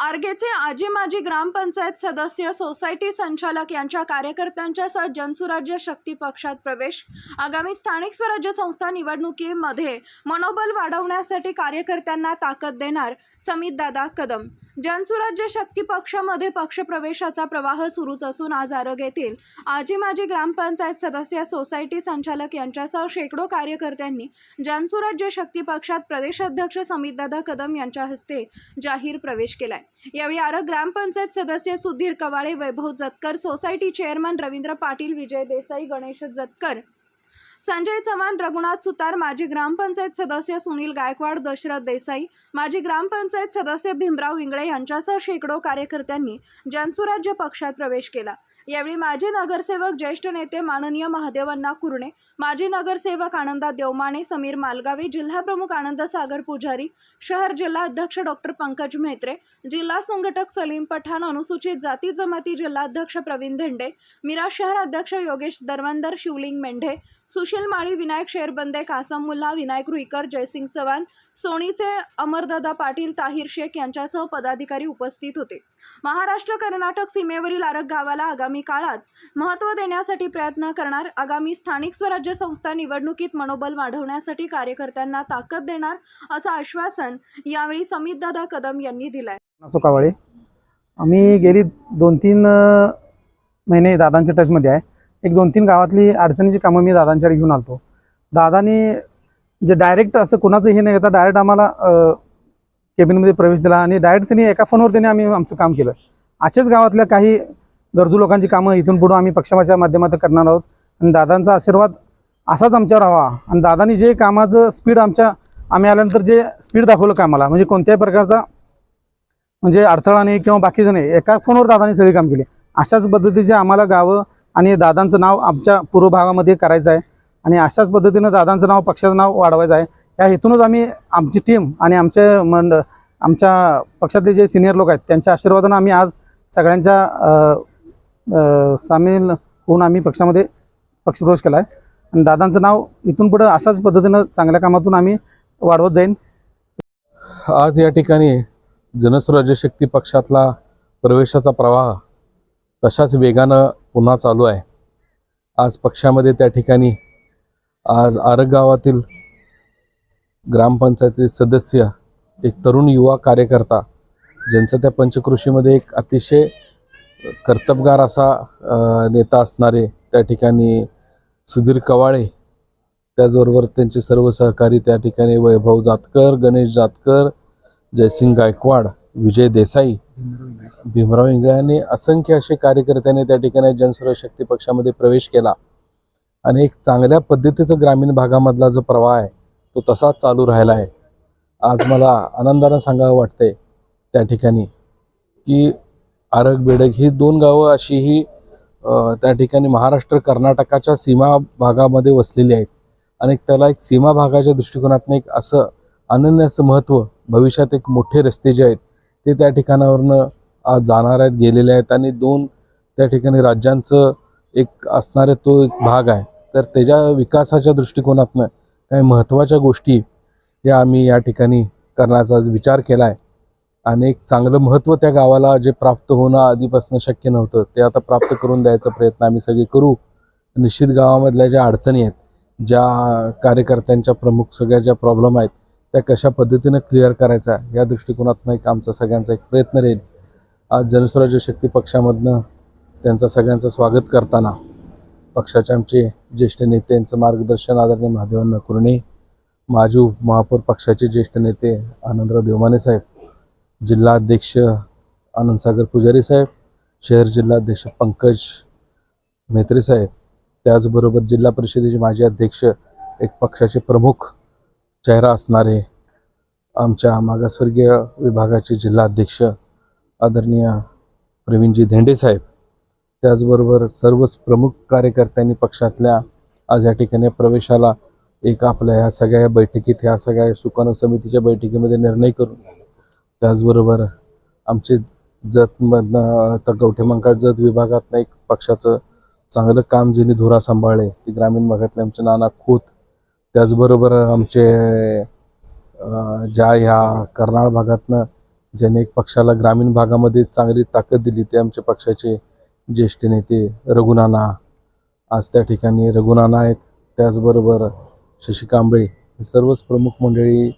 आर्गेचे आजी माजी ग्रामपंचायत सदस्य सोसायटी संचालक यांच्या कार्यकर्त्यांच्यासह जनसुराज्य शक्ती पक्षात प्रवेश. आगामी स्थानिक स्वराज्य संस्था निवडणुकीमध्ये मनोबल वाढवण्यासाठी कार्यकर्त्यांना ताकद देणार समितदादा कदम. जनसुराज्य शक्ती पक्षामध्ये पक्षप्रवेशाचा प्रवाह सुरूच असून आज आरोग येथील आजी माजी ग्रामपंचायत सदस्य सोसायटी संचालक यांच्यासह शेकडो कार्यकर्त्यांनी जनसुराज्य शक्ती पक्षात प्रदेशाध्यक्ष समितदादा कदम यांच्या हस्ते जाहीर प्रवेश केलाय. यावेळी आरग ग्रामपंचायत सदस्य सुधीर कवाळे वैभव जतकर सोसायटी चेअरमन रवींद्र पाटील विजय देसाई गणेश जतकर संजय चव्हाण रघुनाथ सुतार माजी ग्रामपंचायत सदस्य सुनील गायकवाड दशरथ देसाई माजी ग्रामपंचायत सदस्य भीमराव इंगळे यांच्यासह शेकडो कार्यकर्त्यांनी जनसुराज्य पक्षात प्रवेश केला. यावेळी माजी नगरसेवक ज्येष्ठ नेते माननीय महादेवांना कुरणे माजी नगरसेवक आनंदा देवमाने समीर मालगावे जिल्हाप्रमुख आनंद सागर पुजारी शहर जिल्हा अध्यक्ष डॉक्टर पंकज म्हेत्रे जिल्हा संघटक सलीम पठाण अनुसूचित जाती जमाती जिल्हाध्यक्ष प्रवीण धेंडे मिरा शहर अध्यक्ष योगेश दरवंदर शिवलिंग मेंढे सुशील माळी विनायक शेरबंदे कासम मुल्ला विनायक रुईकर जयसिंग चव्हाण सोनीचे अमरदादा पाटील ताहिर शेख यांच्यासह पदाधिकारी उपस्थित होते. महाराष्ट्र कर्नाटक सीमेवरील आरग गावाला आगामी काळात महत्त्व देण्यासाठी प्रयत्न करणार आगामी स्थानिक स्वराज्य संस्था निवडणुकीत मनोबल वाढवण्यासाठी कार्यकर्त्यांना ताकद देणार असं आश्वासन यावेळी समितदादा कदम यांनी दिलंय. आम्ही गेली दोन तीन महिने दादांच्या टचमध्ये आहे. एक दोन तीन गावातली अडचणीची कामं मी दादांच्याकडे घेऊन आलतो. दादानी जे डायरेक्ट असं कोणाचं हे नाही करता डायरेक्ट आम्हाला केबिनमध्ये प्रवेश दिला आणि डायरेक्ट त्यांनी एका फोनवर त्यांनी आम्ही आमचं काम केलं. अशाच गावातल्या काही गरजू लोकांची कामं इथून पुढं आम्ही पक्षाच्या माध्यमातून करणार आहोत. आणि दादांचा आशीर्वाद असाच आमच्यावर हवा. आणि दादानी जे कामाचं स्पीड आमच्या आम्ही आल्यानंतर जे स्पीड दाखवलं कामाला म्हणजे कोणत्याही प्रकारचा म्हणजे अडथळा नाही किंवा बाकीचं नाही. एका फोनवर दादांनी सगळी काम केली. अशाच पद्धतीचे आम्हाला गावं आणि दादांचं नाव आमच्या पूर्व भागामध्ये करायचं आहे. आणि अशाच पद्धतीनं दादांचं नाव पक्षाचं नाव वाढवायचं आहे. या हेतूनच आम्ही आमची टीम आणि आमचे मंड आमच्या पक्षातले जे सिनियर लोक आहेत त्यांच्या आशीर्वादानं आम्ही आज सगळ्यांच्या सामील होऊन आम्ही पक्षामध्ये पक्षप्रवेश केला आहे. आणि दादांचं नाव इथून पुढं अशाच पद्धतीनं चांगल्या कामातून आम्ही वाढवत जाईन. आज या ठिकाणी जनस्वराज्य शक्ती पक्षातला प्रवेशाचा प्रवाह तशाच वेगानं पुन्हा चालू आहे. आज पक्षामध्ये त्या ठिकाणी आज आरग गावातील ग्रामपंचायतीचे सदस्य एक तरुण युवा कार्यकर्ता ज्यांचं त्या पंचकृषीमध्ये एक अतिशय कर्तबगार असा नेता असणारे त्या ठिकाणी सुधीर कवाळे त्याचबरोबर त्यांचे सर्व सहकारी त्या ठिकाणी वैभव जातकर गणेश जातकर जयसिंग गायकवाड विजय देसाई भीमराव इंगळ्यांनी असंख्य असे कार्यकर्त्यांनी त्या ठिकाणी जनसुरक्षा शक्ती पक्षामध्ये प्रवेश केला. आणि एक चांगल्या पद्धतीचं ग्रामीण भागामधला जो प्रवाह आहे तो तसाच चालू राहिला आहे. आज मला आनंदानं सांगावं वाटतंय त्या ठिकाणी की आरग बेडग ही दोन गावं अशी ही त्या ठिकाणी महाराष्ट्र कर्नाटकाच्या सीमा भागामध्ये वसलेली आहेत. आणि त्याला एक सीमा भागाच्या दृष्टिकोनातून एक असं अनन्याचं महत्त्व भविष्यात एक मोठे रस्ते जे आहेत ते त्या ठिकाणावरनं आज जाणार आहेत गेलेले आहेत आणि दोन त्या ठिकाणी राज्यांचं एक असणारे तो एक भाग आहे. तर त्याच्या विकासाच्या दृष्टिकोनातनं काही महत्त्वाच्या गोष्टी या आम्ही या ठिकाणी करण्याचा आज विचार केला आहे. आणि एक चांगलं महत्त्व त्या गावाला जे प्राप्त होणं आधीपासून शक्य नव्हतं ते आता प्राप्त करून द्यायचा प्रयत्न आम्ही सगळे करू. निश्चित गावामधल्या ज्या अडचणी आहेत ज्या कार्यकर्त्यांच्या प्रमुख सगळ्या ज्या प्रॉब्लेम आहेत त्या कशा पद्धतीनं क्लिअर करायचा या दृष्टिकोनातून एक आमचा सगळ्यांचा एक प्रयत्न राहील. आज जनस्वराज्य शक्ती पक्षामधनं त्यांचं सगळ्यांचं स्वागत करताना पक्षाचे आमचे ज्येष्ठ नेत्यांचं मार्गदर्शन आदरणीय महादेवांना कुरणे माजी उपमहापौर पक्षाचे ज्येष्ठ नेते आनंदराव देवमाने साहेब जिल्हाध्यक्ष आनंदसागर पुजारी साहेब शहर जिल्हाध्यक्ष पंकज मेत्रे साहेब त्याचबरोबर जिल्हा परिषदेचे माजी अध्यक्ष एक पक्षाचे प्रमुख चेहरा असणारे आमच्या मागासवर्गीय विभागाचे जिल्हाध्यक्ष आदरणीय प्रवीणजी धेंडे साहेब त्याचबरोबर सर्वच प्रमुख कार्यकर्त्यांनी पक्षातल्या आज या ठिकाणी प्रवेशाला एक आपल्या ह्या सगळ्या बैठकीत ह्या सगळ्या सुकाणू समितीच्या बैठकीमध्ये निर्णय करून त्याचबरोबर आमचे जतमधनं आता गवठेमंकाळ जत विभागातनं एक पक्षाचं चांगलं काम ज्यांनी धुरा सांभाळले ते ग्रामीण भागातले आमचे नाना खोत त्याचबरोबर आमचे ज्या ह्या कर्नाळ भागातनं ज्याने एक पक्षाला ग्रामीण भागामध्ये चांगली ताकद दिली ते आमच्या पक्षाचे ज्येष्ठ नेते रघुनाना. आज त्या ठिकाणी रघुनाना आहेत. त्याचबरोबर शशी कांबळे हे सर्वच प्रमुख मंडळी